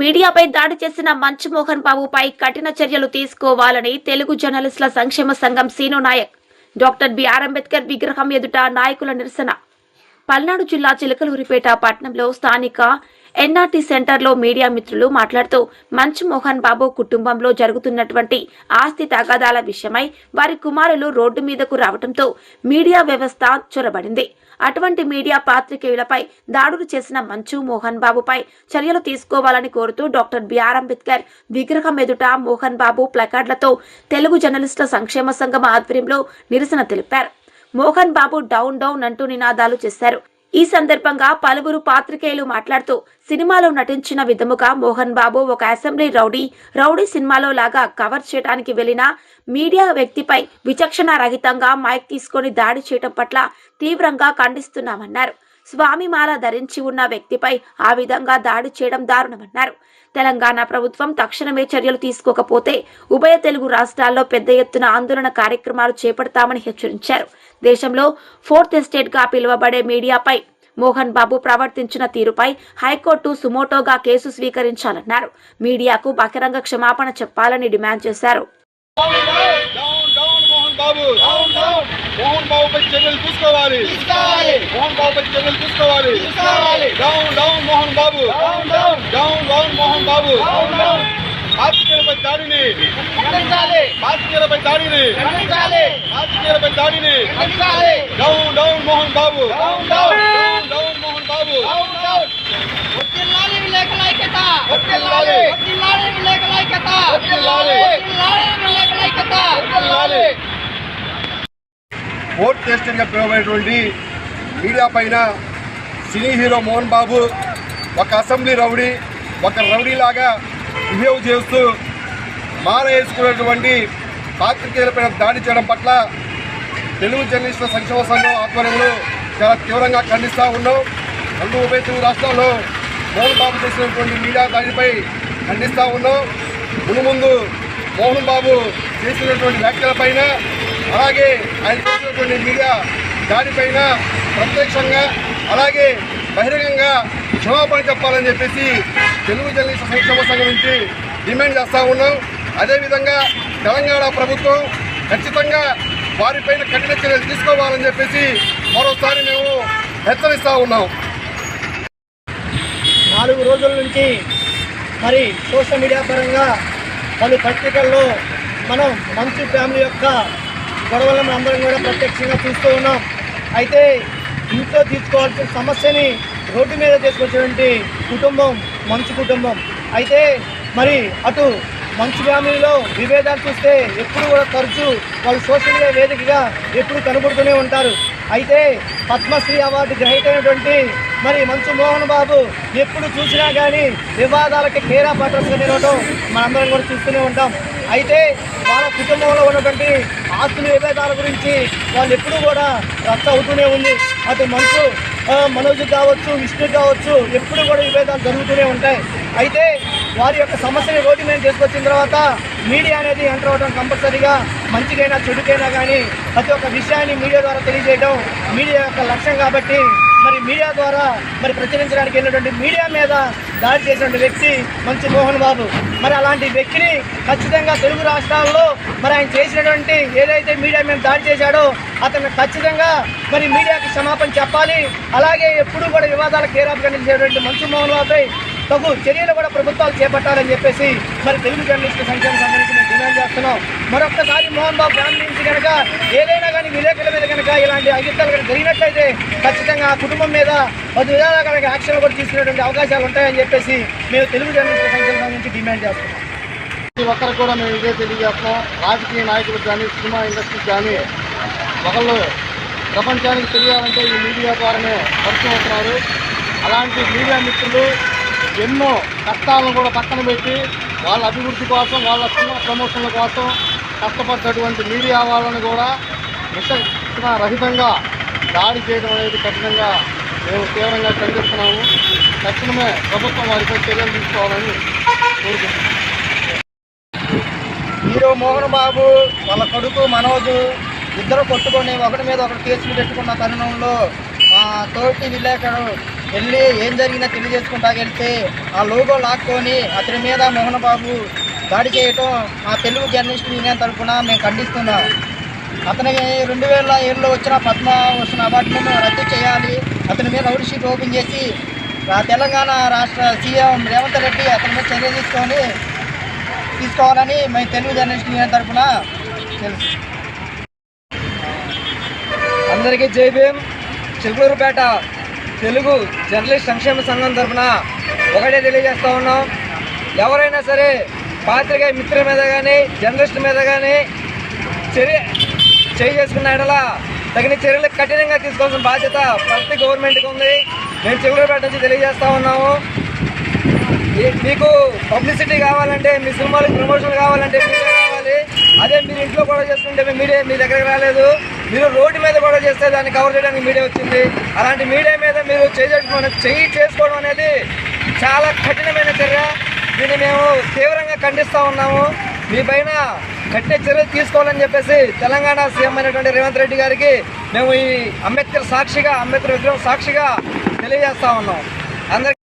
మీడియాపై దాడి చేసిన మంచు మోహన్ బాబుపై కఠిన చర్యలు తీసుకోవాలని తెలుగు జర్నలిస్టుల సంక్షేమ సంఘం సీను నాయక్. డాక్టర్ బిఆర్ అంబేద్కర్ విగ్రహం ఎదుట నాయకుల నిరసన. పల్నాడు జిల్లా చిలకలూరిపేట పట్టణంలో స్థానిక ఎన్ఆర్టీ సెంటర్లో మీడియా మిత్రులు మాట్లాడుతూ మంచు మోహన్ బాబు కుటుంబంలో జరుగుతున్నటువంటి ఆస్తి తగాదాల విషయమై వారి కుమారులు రోడ్డు మీదకు రావడంతో మీడియా వ్యవస్థ చొరబడింది. అటువంటి మీడియా పాత్రికేయులపై దాడులు చేసిన మంచు మోహన్ బాబుపై చర్యలు తీసుకోవాలని కోరుతూ డాక్టర్ బిఆర్ అంబేద్కర్ విగ్రహం ఎదుట మోహన్ బాబు ప్లకార్డులతో తెలుగు జర్నలిస్టుల సంక్షేమ సంఘం ఆధ్వర్యంలో నిరసన తెలిపారు. మోహన్ బాబు డౌన్ డౌన్ అంటూ నినాదాలు చేశారు. ఈ సందర్భంగా పలువురు పాత్రికేయులు మాట్లాడుతూ సినిమాలో నటించిన విధముగా మోహన్ బాబు ఒక అసెంబ్లీ రౌడీ రౌడీ సినిమాలో లాగా కవర్ చేయడానికి వెళ్ళిన మీడియా వ్యక్తిపై విచక్షణ రహితంగా మైక్ తీసుకొని దాడి చేయడం పట్ల తీవ్రంగా ఖండిస్తున్నామన్నారు. స్వామిమాల ధరించి ఉన్న వ్యక్తిపై ఆ విధంగా దాడి చేయడం దారుణమన్నారు. తెలంగాణ ప్రభుత్వం తక్షణమే చర్యలు తీసుకోకపోతే ఉభయ తెలుగు రాష్ట్రాల్లో పెద్ద ఎత్తున ఆందోళన కార్యక్రమాలు చేపడతామని హెచ్చరించారు. దేశంలో ఫోర్త్ ఎస్టేట్గా పిలువబడే మీడియాపై మోహన్ బాబు ప్రవర్తించిన తీరుపై హైకోర్టు సుమోటోగా కేసు స్వీకరించాలన్నారు. మీడియాకు బహిరంగ క్షమాపణ చెప్పాలని డిమాండ్ చేశారు. బాబు డౌన్ డౌన్ మోహన్ బాబు పై చర్యలు తీసుకోవాలి తీసుకోవాలి మోహన్ బాబు పై చర్యలు తీసుకోవాలి తీసుకోవాలి down down Mohan Babu down down down down Mohan Babu down down పాతికేయులపై దాడిని ఖండించాలి పాతికేయులపై దాడిని ఖండించాలి పాతికేయులపై దాడిని ఖండించాలి down down Mohan Babu down down down down Mohan Babu down down వడ్డిల్లాలి విలేకరుల ఐక్యత వడ్డిల్లాలి. టెస్టింగ్గా పిలువబడేటువంటి మీడియా పైన సినీ హీరో మోహన్ బాబు ఒక అసెంబ్లీ రౌడీ ఒక రౌడీలాగా బిహేవ్ చేస్తూ మాల వేసుకున్నటువంటి పాత్రికేయులపైన దాడి చేయడం పట్ల తెలుగు జర్నలిస్టుల సంక్షేమ సంఘం ఆధ్వర్యంలో చాలా తీవ్రంగా ఖండిస్తూ ఉన్నాం. రెండు ఉభయ తెలుగు రాష్ట్రాల్లో మోహన్ బాబు చేసినటువంటి మీడియా దాడిపై ఖండిస్తూ ఉన్నాం. మును ముందు మోహన్ బాబు చేసినటువంటి వ్యాఖ్యలపైన అలాగే ఆయన చేసినటువంటి మీడియా దానిపైన ప్రత్యక్షంగా అలాగే బహిరంగంగా క్షమాపణ చెప్పాలని చెప్పేసి తెలుగు జర్నలిస్ట్ సంక్షేమ సంఘం నుంచి డిమాండ్ చేస్తూ ఉన్నాం. అదేవిధంగా తెలంగాణ ప్రభుత్వం ఖచ్చితంగా వారిపైన కఠిన చర్యలు తీసుకోవాలని చెప్పేసి మరోసారి మేము హెచ్చరిస్తూ ఉన్నాం. నాలుగు రోజుల నుంచి మరి సోషల్ మీడియా పరంగా పలు పత్రికల్లో మనం మంచు ఫ్యామిలీ యొక్క గొడవలను మనందరం అందరం కూడా ప్రత్యక్షంగా చూస్తూ ఉన్నాం. అయితే ఇంట్లో తీసుకోవాల్సిన సమస్యని రోడ్డు మీద తీసుకొచ్చినటువంటి కుటుంబం మంచు కుటుంబం. అయితే మరి అటు మంచు ఫ్యామిలీలో విభేదాలు చూస్తే ఎప్పుడు కూడా తరచు వాళ్ళు సోషల్ మీడియా వేదికగా ఎప్పుడు కనబడుతూనే ఉంటారు. అయితే పద్మశ్రీ అవార్డు గ్రహీత అయినటువంటి మరి మంచు మోహన్ బాబు ఎప్పుడు చూసినా కానీ వివాదాలకి కేరా పట్రస్గా నిలవటం మనందరం కూడా చూస్తూనే ఉంటాం. అయితే వాళ్ళ కుటుంబంలో ఉన్నటువంటి ఆస్తుల విభేదాల గురించి వాళ్ళు ఎప్పుడూ కూడా రద్దు అవుతూనే ఉంది. అటు మనసు మనోజ్ కావచ్చు విష్ణు కావచ్చు ఎప్పుడు కూడా విభేదాలు జరుగుతూనే ఉంటాయి. అయితే వారి యొక్క సమస్యని రోడ్డు మీద తీసుకొచ్చిన తర్వాత మీడియా అనేది ఎంటర్ అవ్వడం కంపల్సరీగా మంచికైనా చెడుకైనా కానీ ప్రతి ఒక్క విషయాన్ని మీడియా ద్వారా తెలియజేయడం మీడియా యొక్క లక్ష్యం కాబట్టి మరి మీడియా ద్వారా మరి ప్రచురించడానికి వెళ్ళినటువంటి మీడియా మీద దాడి చేసినటువంటి వ్యక్తి మంచి మోహన్ బాబు. మరి అలాంటి వ్యక్తిని ఖచ్చితంగా తెలుగు రాష్ట్రాల్లో మరి ఆయన చేసినటువంటి ఏదైతే మీడియా మీద దాడి చేశాడో అతను ఖచ్చితంగా మరి మీడియాకి క్షమాపణ చెప్పాలి. అలాగే ఎప్పుడు కూడా వివాదాలు కేరాపుగా నిలిచేటువంటి మంచు మోహన్ బాబుపై తగు చర్యలు కూడా ప్రభుత్వాలు చేపట్టాలని చెప్పేసి మరి తెలుగు జర్నలిస్టు సంక్షేమ సంబంధించి మేము డిమాండ్ చేస్తున్నాం. మరొక్కసారి మోహన్ బాబు ఫ్యామిలీ నుంచి కనుక ఏదైనా కానీ విలేకరుల మీద కనుక ఇలాంటి అగిత్యాలు కనుక జరిగినట్లయితే ఖచ్చితంగా ఆ కుటుంబం మీద పది విధాలుగా కనుక యాక్షన్ కూడా తీసుకునేటువంటి అవకాశాలు ఉంటాయని చెప్పేసి మేము తెలుగు జర్నలిస్టు సంక్షేమ సంబంధించి డిమాండ్ చేస్తున్నాం. ప్రతి ఒక్కరు కూడా మేము ఇదే తెలియజేస్తున్నాం. రాజకీయ నాయకులకు కానీ సినిమా ఇండస్ట్రీకి కానీ ఒకళ్ళు ప్రపంచానికి తెలియాలంటే ఈ మీడియా ద్వారానే పరిచయం అవుతున్నారు. అలాంటి మీడియా మిత్రులు ఎన్నో కష్టాలను కూడా పక్కన పెట్టి వాళ్ళ అభివృద్ధి కోసం వాళ్ళ సినిమా ప్రమోషన్ల కోసం కష్టపడ్డటువంటి మీడియా వాళ్ళని కూడా విష రహితంగా దాడి చేయడం అనేది కఠినంగా మేము తీవ్రంగా ఖండిస్తున్నాము. తక్షణమే ప్రభుత్వం వారిపై చర్యలు తీసుకోవాలని కోరుకుంటున్నాం హీరో మోహన్ బాబు వాళ్ళ కొడుకు మనోజు ఇద్దరు కొట్టుకొని ఒకటి మీద ఒకటి కేసులు పెట్టుకున్న తరుణంలో మా తోటి విలేకరు వెళ్ళి ఏం జరిగిందో తెలియజేసుకుంటా వెళ్తే ఆ లోగో లాక్కొని అతని మీద మోహన్ బాబు దాడి చేయటం ఆ తెలుగు జర్నలిస్ట్ యూనియన్ తరఫున మేము ఖండిస్తున్నాం. అతనికి రెండు వేల ఏడులో వచ్చిన పద్మభూషణ్ అవార్డులను రద్దు చేయాలి. అతని మీద రౌడ్ ఓపెన్ చేసి తెలంగాణ రాష్ట్ర సీఎం రేవంత్ రెడ్డి అతని మీద చర్య తీసుకొని తీసుకోవాలని మేము తెలుగు జర్నలిస్ట్ యూనియన్ తరఫున తెలుసు. అందరికీ జై భీమ్. చిలుకూరుపేట తెలుగు జర్నలిస్ట్ సంక్షేమ సంఘం తరఫున ఒకటే తెలియజేస్తా ఉన్నాం. ఎవరైనా సరే పాత్రికేయ మిత్రుల మీద కానీ జర్నలిస్ట్ మీద కానీ చర్య చేయి చేసుకున్న ఎడల తగిన చర్యలు కఠినంగా తీసుకోవాల్సిన బాధ్యత ప్రతి గవర్నమెంట్కి ఉంది. మేము చిలుకూరుపేట నుంచి తెలియజేస్తూ ఉన్నాము. మీకు పబ్లిసిటీ కావాలంటే మీ సినిమాలకు ప్రమోషన్ కావాలంటే మీడియా కావాలి అదే మీరు ఇంట్లో కూడా చేసుకుంటే మీడియా మీ దగ్గరకు రాలేదు. మీరు రోడ్డు మీద కూడా చేస్తే దాన్ని కవర్ చేయడానికి మీడియా వచ్చింది. అలాంటి మీడియా మీద మీరు చేసేసుకోవడం చెయ్యి చేసుకోవడం అనేది చాలా కఠినమైన చర్య. దీన్ని మేము తీవ్రంగా ఖండిస్తూ ఉన్నాము. మీ పైన కఠిన చర్యలు తీసుకోవాలని చెప్పేసి తెలంగాణ సీఎం అయినటువంటి రేవంత్ రెడ్డి గారికి మేము ఈ అంబేద్కర్ సాక్షిగా అంబేద్కర్ విగ్రహం సాక్షిగా తెలియజేస్తూ ఉన్నాం. అందరికీ